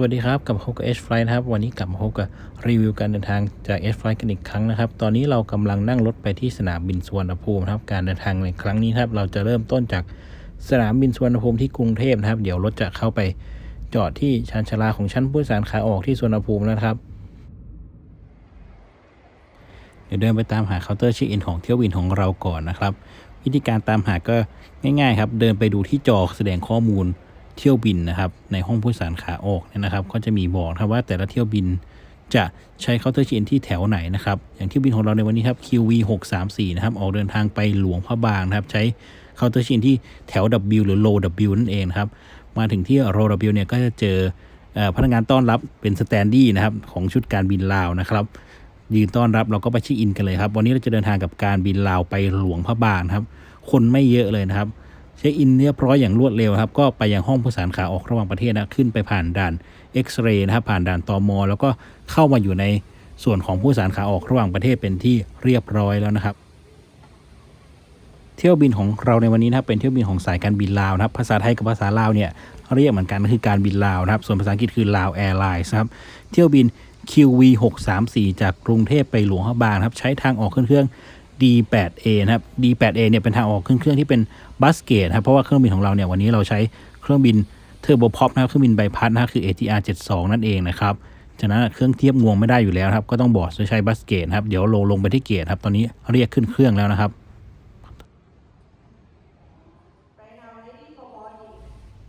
สวัสดีครับกับมาพบกับ H Flight นะครับ วันนี้กลับมาพบกับรีวิวการเดินทางจาก H Flight กันอีกครั้งนะครับ ตอนนี้เรากำลังนั่งรถไปที่สนามบินสุวรรณภูมินะครับ การเดินทางในครั้งนี้ครับ เราจะเริ่มต้นจากสนามบินสุวรรณภูมิที่กรุงเทพนะครับ เดี๋ยวรถจะเข้าไปจอดที่ชานชาลาของชั้นผู้โดยสารขาออกที่สุวรรณภูมินะครับ เดี๋ยวเดินไปตามหาเคาน์เตอร์เช็คอินของเที่ยวบินของเราก่อนนะครับ วิธีการตามหาก็ง่าย ๆ ครับ เดินไปดูที่จอแสดงข้อมูล เที่ยวบินนะครับ ในห้องผู้โดยสารขาออกเนี่ยนะครับ ก็จะมีบอกครับว่าแต่ละเที่ยวบินจะใช้เคาน์เตอร์เช็นที่แถวไหนนะครับ อย่างเที่ยวบินของเราในวันนี้ครับ QV 634นะครับ ออกเดินทางไปหลวงพระบางนะครับ ใช้เคาน์เตอร์เช็นที่แถว W หรือ Low W นั่นเองนะครับ มาถึงที่ Low W เนี่ยก็จะเจออพนักงานต้อนรับเป็นสแตนดี้นะครับของชุดการบินลาวนะครับยืนต้อนรับเราก็ไปเช็คอินกันเลยครับ วันนี้เราจะเดินทางกับการบินลาวไปหลวงพระบางครับ คนไม่เยอะเลยนะครับ เช็คอินเรียบร้อยอย่างรวดเร็วครับ ก็ไปยังห้องผู้สารขาออกระหว่างประเทศนะขึ้นไปผ่านด่านเอ็กซเรย์นะครับผ่านด่านตอมอแล้วก็เข้ามาอยู่ในส่วนของผู้สารขาออกระหว่างประเทศเป็นที่เรียบร้อยแล้วนะครับ เที่ยวบินของเราในวันนี้นะครับเป็นเที่ยวบินของสายการบินลาวนะครับ ภาษาไทยกับภาษาลาวเนี่ยเรียกเหมือนกันก็คือการบินลาวนะครับ ส่วนภาษาอังกฤษคือลาวแอร์ไลน์นะครับเที่ยวบิน QV 634จากกรุงเทพไปหลวงพระบางครับใช้ทางออกเครื่อง D8A นะครับ D8A เนี่ยเป็นทางออกขึ้นเครื่องที่เป็นบัสเกตครับเพราะว่าเครื่องบินของเราเนี่ยวันนี้เราใช้เครื่องบินเทอร์โบพ็อปนะครับเครื่องบินใบพัดนะครับคือ ATR 72นั่นเองนะครับฉะนั้นเครื่องเทียบงวงไม่ได้อยู่แล้วครับก็ต้องบอร์ดโดยใช้บัสเกตครับเดี๋ยวลงลงไปที่เกตครับตอนนี้เรียกขึ้นเครื่องแล้วนะครับ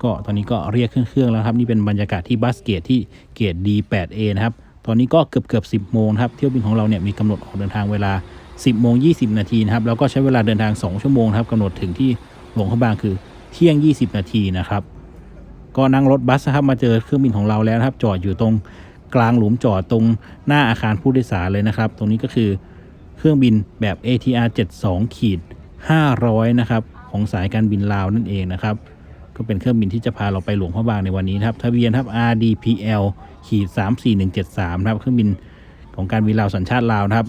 ก็ตอนนี้ก็เรียกขึ้นเครื่องแล้วครับนี่เป็นบรรยากาศที่บัสเกตที่เกต D8A นะครับ ตอนนี้ก็เกือบเกือบ10โมงครับเที่ยวบินของเราเนี่ยมีกำหนดออกเดินทางเวลา 10โมง20 นาทีนะครับแล้วก็ใช้เวลาเดินทาง 2 ชั่วโมงครับกำหนดถึงที่หลวงพระบางคือเที่ยง 20 นาทีนะครับ ก็นั่งรถบัสครับมาเจอเครื่องบินของเราแล้วครับ จอดอยู่ตรงกลางหลุมจอดตรงหน้าอาคารผู้โดยสารเลยนะครับ ตรงนี้ก็คือเครื่องบินแบบ ATR 72ขีด500 นะครับ ของสายการบินลาวนั่นเองนะครับ ก็เป็นเครื่องบินที่จะพาเราไปหลวงพระบางในวันนี้นะครับทะเบียนครับ RDPL ขีด34173นะครับเครื่องบินของการบินลาวสัญชาติลาวนะครับ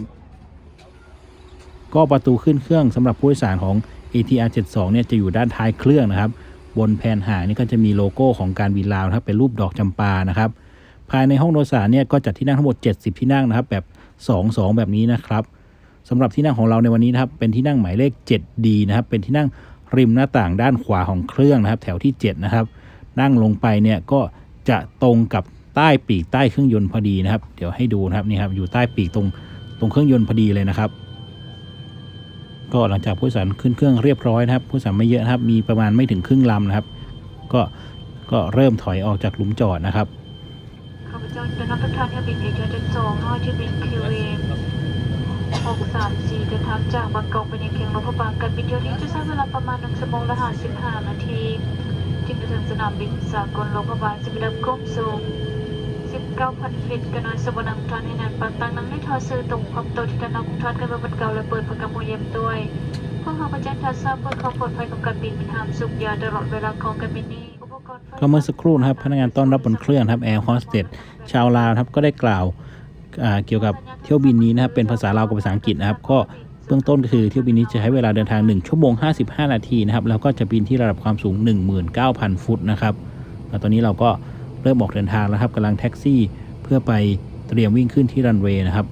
ก็ประตูขึ้นเครื่องสำหรับผู้โดยสารของ ATR 72เนี่ยจะอยู่ด้านท้ายเครื่องนะครับ บนแผ่นหางนี่ก็จะมีโลโก้ของการบินลาวนะครับเป็นรูปดอกจำปานะครับภายในห้องโดยสารเนี่ยก็จัดที่นั่งทั้งหมด 70 ที่นั่งนะครับ แบบ 2-2 แบบนี้นะครับสำหรับที่นั่งของเราในวันนี้นะครับ เป็นที่นั่งหมายเลข 7D นะครับ เป็นที่นั่ง ริมหน้าต่างด้านขวาของเครื่องนะครับ แถวที่ 7 นะครับ นั่งลงไปเนี่ยก็จะตรงกับใต้ปีกใต้เครื่องยนต์พอดีนะครับ เดี๋ยวให้ดูนะครับนี่ครับอยู่ใต้ปีกตรงตรงเครื่องยนต์พอดีเลยนะครับ ก็หลังจากผู้โดยสารขึ้นเครื่องเรียบร้อยนะครับ ผู้โดยสารไม่เยอะนะครับ มีประมาณไม่ถึงครึ่งลำนะครับ ก็ก็เริ่มถอยออกจากหลุมจอดนะครับข้าพเจ้าจะรับประทานเที่ยวบินเอเจนต์สองที่บินคิวเอ หกสามสี่เดินทางจากบางกอกไปยังเคียงรถพระบางการบินเที่ยวนี้จะใช้เวลาประมาณหนึ่งชั่วโมงและห้าสิบห้านาทีจึงจะถึงสนามบินสากลโลกพระบางสิบดับก้มสูงสิบเก้าพันฟิตกันน่อยสวรรค์ทานให้นานปางตังนั้นให้ทอซื้อตรงความโตที่ด้านนอกของทานกันมาบนเก่าและเปิดประกำมวยเยี่ยมด้วยพวกเขาประจันทัศน์เพื่อความปลอดภัยของการบินเป็นหามสุขยาตลอดเวลาของการบินนี้ก็เมื่อสักครู่นะครับพนักงานต้อนรับบนเครื่องครับแอร์โฮสเตสชาวลาวครับก็ได้กล่าว เกี่ยวกับเที่ยวบินนี้นะครับเป็นภาษาลาวกับภาษาอังกฤษนะครับ ก็เบื้องต้นก็คือเที่ยวบินนี้จะใช้เวลาเดินทาง 1 ชั่วโมง 55 นาทีนะครับแล้วก็จะบินที่ระดับความสูง 19,000 ฟุตนะครับแล้วตอนนี้เราก็เริ่มออกเดินทางแล้วครับกำลังแท็กซี่เพื่อไปเตรียมวิ่งขึ้นที่รันเวย์นะครับ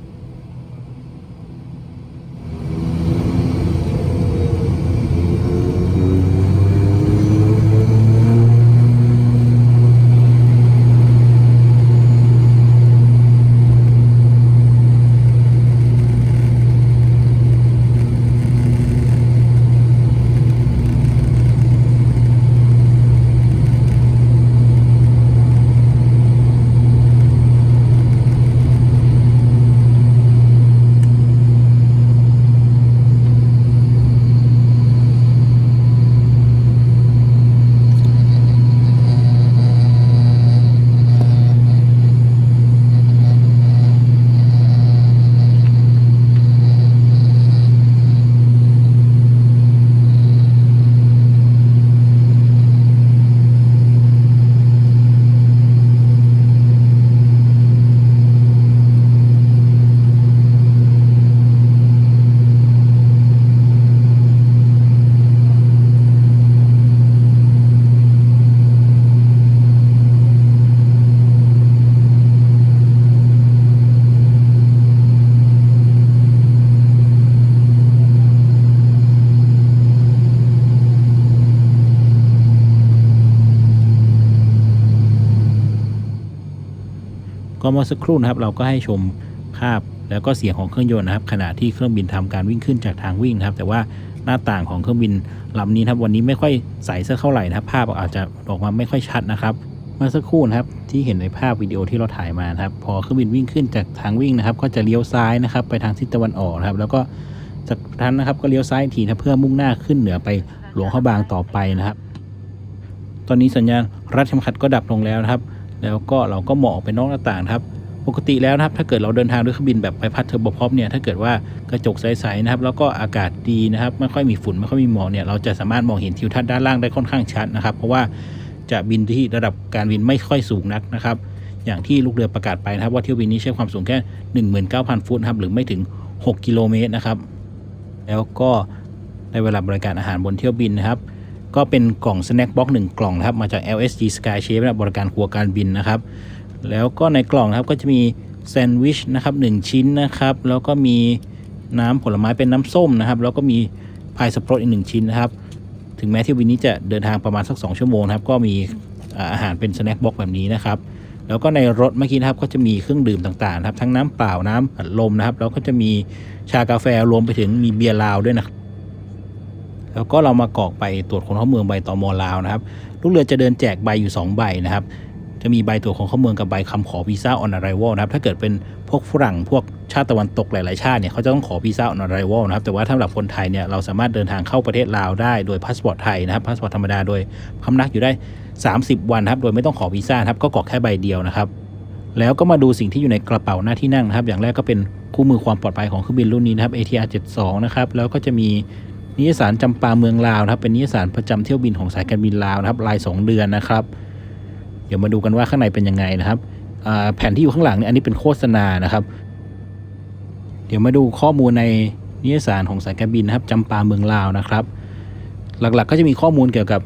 ก็เมื่อสักครู่นะครับเราก็ให้ชมภาพแล้วก็เสียงของเครื่องยนต์นะครับ ขณะที่เครื่องบินทำการวิ่งขึ้นจากทางวิ่งนะครับ แต่ว่าหน้าต่างของเครื่องบินลำนี้ครับวันนี้ไม่ค่อยใสสักเท่าไหร่นะครับ ภาพอาจจะออกมาไม่ค่อยชัดนะครับเมื่อสักครู่นะครับที่เห็นในภาพวิดีโอที่เราถ่ายมานะครับ พอเครื่องบินวิ่งขึ้นจากทางวิ่งนะครับ ก็จะเลี้ยวซ้ายนะครับ ไปทางทิศตะวันออกนะครับ แล้วก็จากนั้นนะครับก็เลี้ยวซ้ายทีนะเพื่อมุ่งหน้าขึ้นเหนือไปหลวงพระบางต่อไปนะครับ ตอนนี้สัญญาณรัดเข็มขัดก็ดับลงแล้วนะครับ แล้วก็เราก็มองออกไปนอกหน้าต่างครับ ปกติแล้วนะครับ ถ้าเกิดเราเดินทางด้วยเครื่องบินแบบใบพัดเทอร์โบพอปเนี่ย ถ้าเกิดว่ากระจกใสๆนะครับ แล้วก็อากาศดีนะครับ ไม่ค่อยมีฝุ่น ไม่ค่อยมีหมอกเนี่ย เราจะสามารถมองเห็นทิวทัศน์ด้านล่างได้ค่อนข้างชัดนะครับ เพราะว่าจะบินที่ระดับการบินไม่ค่อยสูงนักนะครับ อย่างที่ลูกเรือประกาศไปนะครับ ว่าเที่ยวบินนี้ใช้ความสูงแค่ 19,000 ฟุตครับ หรือไม่ถึง 6 กิโลเมตรนะครับ แล้วก็ได้เวลาบริการอาหารบนเที่ยวบินนะครับ ก็เป็นกล่องสแน็คบ็อกหนึ่งกล่องนะครับ มาจาก LSG Sky Chef นะบริการครัวการบินนะครับ แล้วก็ในกล่องนะครับก็จะมีแซนด์วิชนะครับหนึ่งชิ้นนะครับ แล้วก็มีน้ำผลไม้เป็นน้ำส้มนะครับ แล้วก็มีพายสปรอตอีกหนึ่งชิ้นนะครับ ถึงแม้ที่วินนี้จะเดินทางประมาณสัก 2 ชั่วโมงนะครับ ก็มีอาหารเป็นสแน็คบ็อกแบบนี้นะครับ แล้วก็ในรถเมื่อกี้นะครับ ก็จะมีเครื่องดื่มต่างๆ นะครับ ทั้งน้ำเปล่าน้ำอัดลมนะครับ แล้วก็จะมีชากาแฟรวมไปถึงมีเบียร์ลาวด้วยนะครับ แล้วก็เรามากรอกไปตรวจคนเข้าเมืองใบตอมอลาวนะครับลูกเรือจะเดินแจกใบอยู่ 2 ใบนะครับ จะมีใบตรวจคนเข้าเมืองกับใบคำขอวีซ่าออนอะไรวอลนะครับถ้าเกิดเป็นพวกฝรั่งพวกชาติตะวันตกหลาย ๆ ชาติเนี่ยเขาจะต้องขอวีซ่าออนอะไรวอลนะครับแต่ว่าสำหรับคนไทยเนี่ยเราสามารถเดินทางเข้าประเทศลาวได้โดยพาสปอร์ตไทยนะครับพาสปอร์ตธรรมดาโดยพำนักอยู่ได้ 30 วันครับโดยไม่ต้องขอวีซ่าครับก็กรอกแค่ใบเดียวนะครับแล้วก็มาดูสิ่งที่อยู่ในกระเป๋าหน้าที่นั่งนะครับ อย่างแรกก็เป็นคู่มือความปลอดภัยของเครื่องบินรุ่นนี้นะครับ ATR 72 นะครับ แล้วก็จะมี นิยสารจำปาเมืองลาวนะครับ เป็นนิยสารประจำเที่ยวบินของสายการบินลาวนะครับราย 2 เดือนนะครับ เดี๋ยวมาดูกันว่าข้างในเป็นยังไงนะครับแผ่นที่อยู่ข้างหลังเนี่ยอันนี้เป็นโฆษณานะครับ เดี๋ยวมาดูข้อมูลในนิยสารของสายการบินนะครับจำปาเมืองลาวนะครับ หลักๆ ก็จะมีข้อมูลเกี่ยวกับ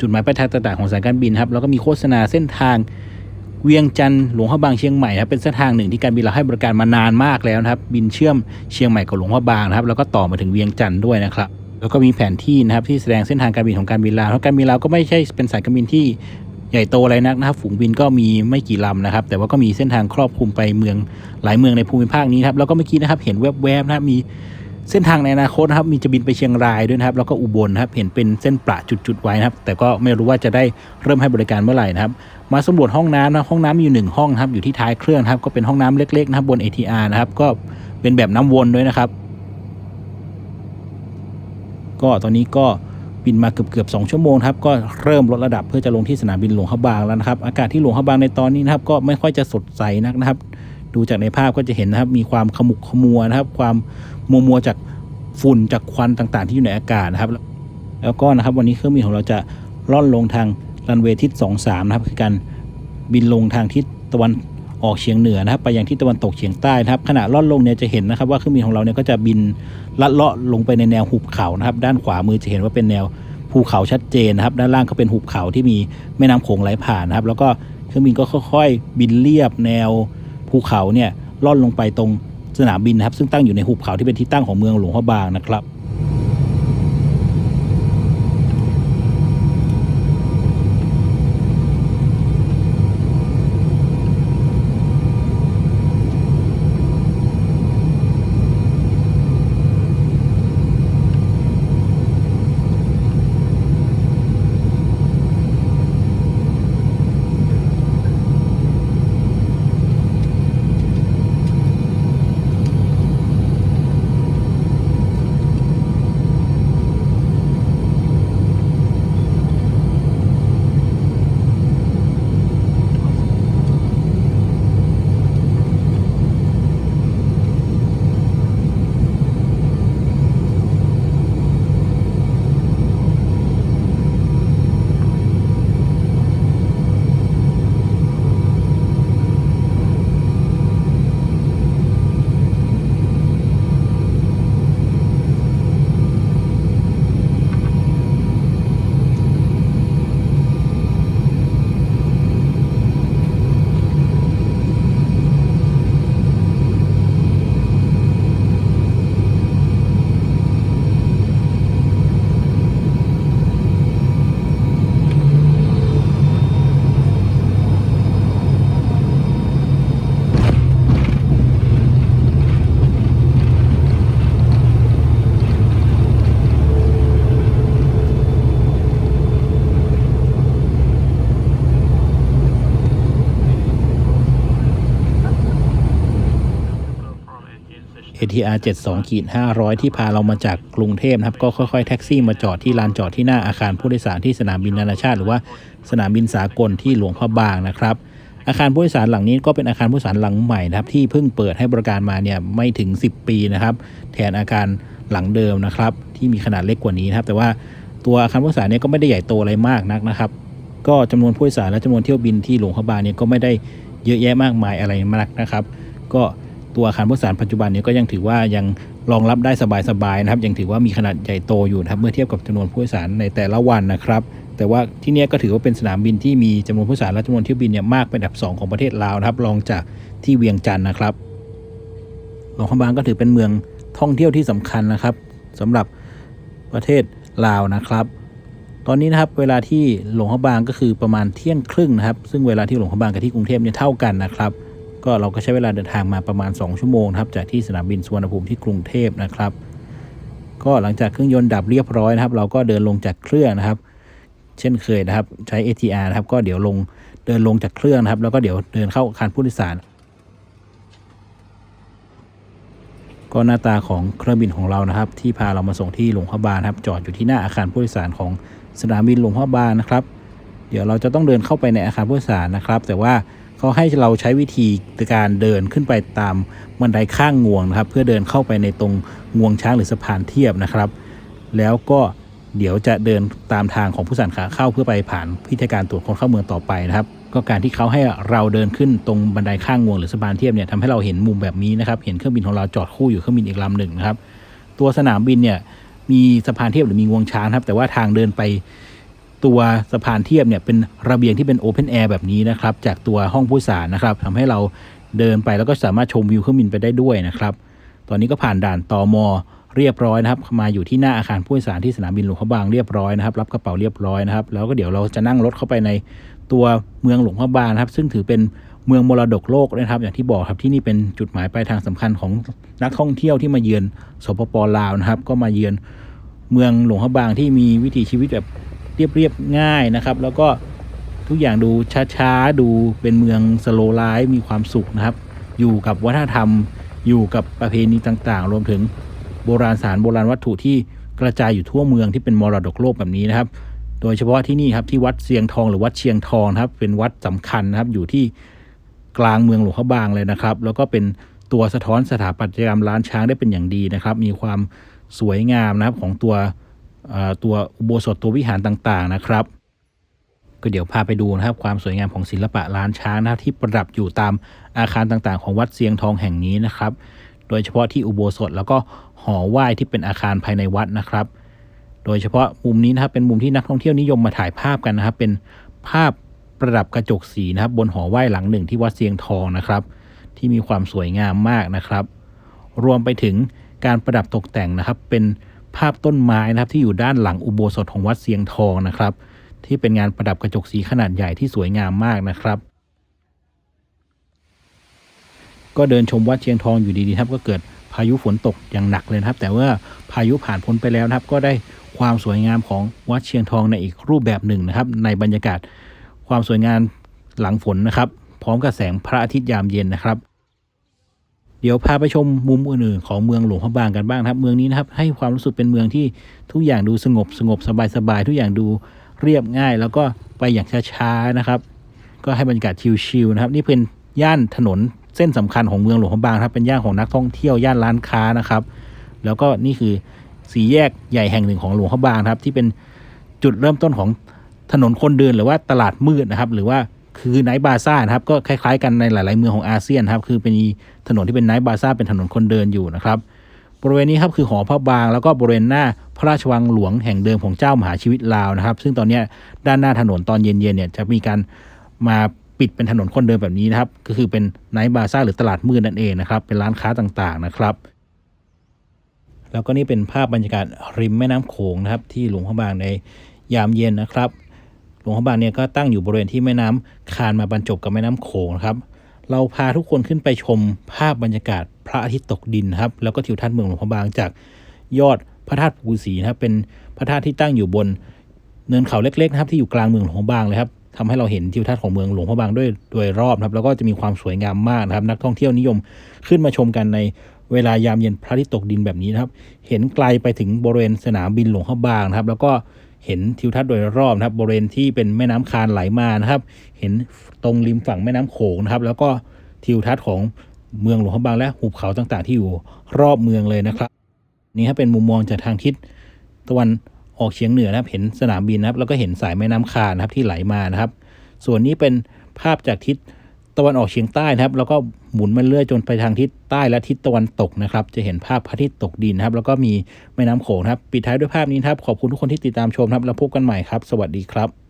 จุดหมายปลายทางต่างๆของสายการบินครับแล้วก็มีโฆษณาเส้นทาง เวียงจันทร์หลวงพระบางเชียงใหม่ครับเป็นเส้นทางหนึ่งที่การบินเราให้บริการมานานมากแล้วนะครับ บินเชื่อมเชียงใหม่กับหลวงพระบางนะครับ แล้วก็ต่อมาถึงเวียงจันทร์ด้วยนะครับแล้วก็มีแผนที่นะครับที่แสดงเส้นทางการบินของการบินลาวเพราะการบินลาวก็ไม่ใช่เป็นสายการบินที่ใหญ่โตอะไรนักนะครับ ฝูงบินก็มีไม่กี่ลำนะครับ แต่ว่าก็มีเส้นทางครอบคลุมไปเมืองหลายเมืองในภูมิภาคนี้ครับแล้วก็เมื่อกี้นะครับเห็นแวบๆนะครับมีเส้นทางในอนาคตนะครับมีจะบินไปเชียงรายด้วยนะครับแล้วก็อุบลนะครับเห็นเป็นเส้นประจุดๆไว้นะครับ แต่ก็ไม่รู้ว่าจะได้เริ่มให้บริการเมื่อไหร่นะครับ มาสำรวจห้องน้ำนะห้องน้ำมีอยู่หนึ่งห้องนะครับอยู่ที่ท้ายเครื่องครับก็เป็นห้องน้ำเล็กๆนะครับบน ATR นะครับก็เป็นแบบน้ำวนด้วยนะครับ ก็ตอนนี้ก็บินมาเกือบเกือบสองชั่วโมงครับก็เริ่มลดระดับเพื่อจะลงที่สนามบินหลวงพระบางแล้วนะครับ อากาศที่หลวงพระบางในตอนนี้นะครับ ก็ไม่ค่อยจะสดใสนักนะครับ ดูจากในภาพก็จะเห็นนะครับ มีความขมุกขมัวนะครับ ความมัวมัวจากฝุ่นจากควันต่างๆ ที่อยู่ในอากาศนะครับ แล้วก็นะครับวันนี้เครื่องบินของเราจะล่อนลงทางรันเวย์ทิศ 23 นะครับคือการ บินลงทางทิศตะวันออกเฉียงเหนือนะครับ ไปยังทิศตะวันตกเฉียงใต้นะครับ ขณะล่อนลงเนี่ยจะเห็นนะครับว่าเครื่องบินของเราเนี่ยก็จะบินลัดเลาะลงไปในแนวหุบเขานะครับ ด้านขวามือจะเห็นว่าเป็นแนวภูเขาชัดเจนนะครับ ด้านล่างก็เป็นหุบเขาที่มีแม่น้ำโขงไหลผ่านนะครับ แล้วก็เครื่องบินก็ค่อย ๆ บินเรียบแนวภูเขาเนี่ยล่อนลงไปตรงสนามบินนะครับ ซึ่งตั้งอยู่ในหุบเขาที่เป็นที่ตั้งของเมืองหลวงพระบางนะครับ KTR 72ขีด500 ที่พาเรามาจากกรุงเทพนะครับ ก็ค่อยๆ แท็กซี่มาจอดที่ลานจอดที่หน้าอาคารผู้โดยสารที่สนามบินนานาชาติ หรือว่าสนามบินสากลที่หลวงพระบางนะครับ อาคารผู้โดยสารหลังนี้ก็เป็นอาคารผู้โดยสารหลังใหม่นะครับ ที่เพิ่งเปิดให้บริการมาเนี่ยไม่ถึง 10 ปีนะครับ แทนอาคารหลังเดิมนะครับ ที่มีขนาดเล็กกว่านี้นะครับ แต่ว่าตัวอาคารผู้โดยสารเนี่ยก็ไม่ได้ใหญ่โตอะไรมากนักนะครับ ก็จำนวนผู้โดยสารและจำนวนเที่ยวบินที่หลวงพระบางเนี่ยก็ไม่ได้เยอะแยะมากมายอะไรมากนะครับ ก็ ตัวอาคารผู้สารปัจจุบันนี่ยก็ยังถือว่ายังรองรับได้สบายๆนะครับ ยังถือว่ามีขนาดใหญ่โตอยู่นะครับเมื่อเทียบกับจำนวนผู้โดยสารในแต่ละวันนะครับ แต่ว่าที่นี้ยก็ถือว่าเป็นสนามบินที่มีจำนวนผู้โดยสารและจำนวนเที่ยวบินเนี่ยมากเป็นอันดับสองของประเทศลาวนะครับรองจากที่เวียงจันทร์นะครับหลวงพระบางก็ถือเป็นเมืองท่องเที่ยวที่สำคัญนะครับสำหรับประเทศลาวนะครับตอนนี้นะครับเวลาที่หลวงพระบางก็คือประมาณเที่ยงครึ่งนะครับ ซึ่งเวลาที่หลวงพระบางกับที่กรุงเทพเนี่ยเท่ากันนะครับ ก็เราก็ใช้เวลาเดินทางมาประมาณ 2 ชั่วโมงนะครับจากที่สนามบินสุวรรณภูมิที่กรุงเทพนะครับ ก็หลังจากเครื่องยนต์ดับเรียบร้อยนะครับ เราก็เดินลงจากเครื่องนะครับ เช่นเคยนะครับใช้ ATR นะครับ ก็เดี๋ยวลงเดินลงจากเครื่องนะครับ แล้วก็เดี๋ยวเดินเข้าอาคารผู้โดยสารก็หน้าตาของเครื่องบินของเรานะครับ ที่พาเรามาส่งที่หลวงพระบางนครับ จอดอยู่ที่หน้าอาคารผู้โดยสารของสนามบินหลวงพระบางนะครับ เดี๋ยวเราจะต้องเดินเข้าไปในอาคารผู้โดยสารนะครับ แต่ว่า เขาให้เราใช้วิธีการเดินขึ้นไปตามบันไดข้างงวงนะครับ เพื่อเดินเข้าไปในตรงงวงช้างหรือสะพานเทียบนะครับ แล้วก็เดี๋ยวจะเดินตามทางของผู้สารขาเข้าเพื่อไปผ่านพิธีการตรวจคนเข้าเมืองต่อไปนะครับ ก็การที่เขาให้เราเดินขึ้นตรงบันไดข้างงวงหรือสะพานเทียบเนี่ยทำให้เราเห็นมุมแบบนี้นะครับ เห็นเครื่องบินของเราจอดคู่อยู่เครื่องบินอีกลำหนึ่งนะครับ ตัวสนามบินเนี่ยมีสะพานเทียบหรือมีงวงช้างครับ แต่ว่าทางเดินไป ตัวสะพานเทียบเนี่ยเป็นระเบียงที่เป็นโอเพนแอร์แบบนี้นะครับจากตัวห้องผู้โดสารนะครับทำให้เราเดินไปแล้วก็สามารถชมวิวเครื่องบินไปได้ด้วยนะครับ ตอนนี้ก็ผ่านด่านตอมอเรียบร้อยนะครับ มาอยู่ที่หน้าอาคารผู้โดยสารที่สนามบินหลวงพระบางเรียบร้อยนะครับ รับกระเป๋าเรียบร้อยนะครับ แล้วก็เดี๋ยวเราจะนั่งรถเข้าไปในตัวเมืองหลวงพระบางครับ ซึ่งถือเป็นเมืองมรดกโลกนะครับ อย่างที่บอกครับที่นี่เป็นจุดหมายปลายทางสำคัญของนักท่องเที่ยวที่มาเยือนสปปลาวนะครับ ก็มาเยือนเมืองหลวงพระบางที่มีวิถีชีวิตแบบ เรียบเรียบๆง่ายนะครับ แล้วก็ทุกอย่างดูช้าๆ ดูเป็นเมืองสโลไลฟ์มีความสุขนะครับ อยู่กับวัฒนธรรม อยู่กับประเพณีต่างๆ รวมถึงโบราณสถารโบราณวัตถุที่กระจายอยู่ทั่วเมืองที่เป็นมรดกโลกแบบนี้นะครับ โดยเฉพาะที่นี่ครับที่วัดเสียงทองหรือวัดเชียงทองครับ เป็นวัดสำคัญนะครับ อยู่ที่กลางเมืองหลวงพระบางเลยนะครับ แล้วก็เป็นตัวสะท้อนสถาปัตยกรรมล้านช้างได้เป็นอย่างดีนะครับ มีความสวยงามนะครับของตัว ตัวอุโบสถตัววิหารต่างๆนะครับ ก็เดี๋ยวพาไปดูนะครับความสวยงามของศิลปะล้านช้างนะครับที่ประดับอยู่ตามอาคารต่างๆ ของวัดเสียงทองแห่งนี้นะครับ โดยเฉพาะที่อุโบสถแล้วก็หอไหว้ที่เป็นอาคารภายในวัดนะครับ โดยเฉพาะมุมนี้นะครับเป็นมุมที่นักท่องเที่ยวนิยมมาถ่ายภาพกันนะครับ เป็นภาพประดับกระจกสีนะครับ บนหอไหว้หลังหนึ่งที่วัดเสียงทองนะครับ ที่มีความสวยงามมากนะครับ รวมไปถึงการประดับตกแต่งนะครับเป็น ภาพต้นไม้นะครับที่อยู่ด้านหลังอุโบสถของวัดเสียงทองนะครับ ที่เป็นงานประดับกระจกสีขนาดใหญ่ที่สวยงามมากนะครับ ก็เดินชมวัดเชียงทองอยู่ดีๆครับ ก็เกิดพายุฝนตกอย่างหนักเลยนะครับ แต่ว่าพายุผ่านพ้นไปแล้วนะครับ ก็ได้ความสวยงามของวัดเชียงทองในอีกรูปแบบหนึ่งนะครับ ในบรรยากาศความสวยงามหลังฝนนะครับ พร้อมกับแสงพระอาทิตย์ยามเย็นนะครับ เดี๋ยวพาไปชมมุมอื่นๆของเมืองหลวงพระบางกันบ้างครับ เมืองนี้นะครับให้ความรู้สึกเป็นเมืองที่ทุกอย่างดูสงบสงบสบายสบายๆทุกอย่างดูเรียบง่าย แล้วก็ไปอย่างช้าๆนะครับ ก็ให้บรรยากาศชิลๆนะครับ นี่เป็นย่านถนนเส้นสำคัญของเมืองหลวงพระบางครับเป็นย่านของนักท่องเที่ยวย่านร้านค้านะครับ แล้วก็นี่คือสี่แยกใหญ่แห่งหนึ่งของหลวงพระบางครับ ที่เป็นจุดเริ่มต้นของถนนคนเดินหรือว่าตลาดมืดนะครับ หรือว่า คือไนท์บาซ่านะครับก็คล้ายๆ กันในหลาย ๆ เมืองของอาเซียนครับคือเป็นถนนที่เป็นไนท์บาซ่าเป็นถนนคนเดินอยู่นะครับบริเวณนี้ครับคือหอพระบางแล้วก็บริเวณหน้าพระราชวังหลวงแห่งเดิมของเจ้ามหาชีวิตลาวนะครับ ซึ่งตอนนี้ด้านหน้าถนนตอนเย็นๆเนี่ยจะมีการมาปิดเป็นถนนคนเดินแบบนี้นะครับ ก็คือเป็นไนท์บาซ่าหรือตลาดมืดนั่นเองนะครับ เป็นร้านค้าต่างๆนะครับแล้วก็นี่เป็นภาพบรรยากาศริมแม่น้ำโขงนะครับที่หลวงพระบางในยามเย็นนะครับ หลวงพระบางเนี่ยก็ตั้งอยู่บริเวณที่แม่น้ำคานมาบรรจบกับแม่น้ำโขงนะครับ เราพาทุกคนขึ้นไปชมภาพบรรยากาศพระอาทิตย์ตกดินครับ แล้วก็ทิวทัศน์เมืองหลวงพระบางจากยอดพระธาตุภูสีนะครับ เป็นพระธาตุที่ตั้งอยู่บนเนินเขาเล็กๆนะครับที่อยู่กลางเมืองหลวงพระบางเลยครับทำให้เราเห็นทิวทัศน์ของเมืองหลวงพระบางด้วยโดยรอบครับ แล้วก็จะมีความสวยงามมากนะครับ นักท่องเที่ยวนิยมขึ้นมาชมกันในเวลายามเย็นพระอาทิตย์ตกดินแบบนี้นะครับ เห็นไกลไปถึงบริเวณสนามบินหลวงพระบางนะครับ แล้วก็ เห็นทิวทัศน์โดยรอบนะครับบริเวณที่เป็นแม่น้ำคานไหลมานะครับ เห็นตรงริมฝั่งแม่น้ำโขงนะครับ แล้วก็ทิวทัศน์ของเมืองหลวงพระบางและหุบเขาต่างๆ ที่อยู่รอบเมืองเลยนะครับ นี่ครับเป็นมุมมองจากทางทิศตะวันออกเฉียงเหนือนะครับ เห็นสนามบินนะครับ แล้วก็เห็นสายแม่น้ำคานนะครับที่ไหลมานะครับ ส่วนนี้เป็นภาพจากทิศ ตะวันออกเฉียงใต้นะครับ แล้วก็หมุนมาเลื่อยจนไปทางทิศใต้และทิศตะวันตกนะครับ จะเห็นภาพพระอาทิตย์ตกดินนะครับ แล้วก็มีแม่น้ำโขงครับ ปิดท้ายด้วยภาพนี้ครับ ขอบคุณทุกคนที่ติดตามชมครับ แล้วพบกันใหม่ครับ สวัสดีครับ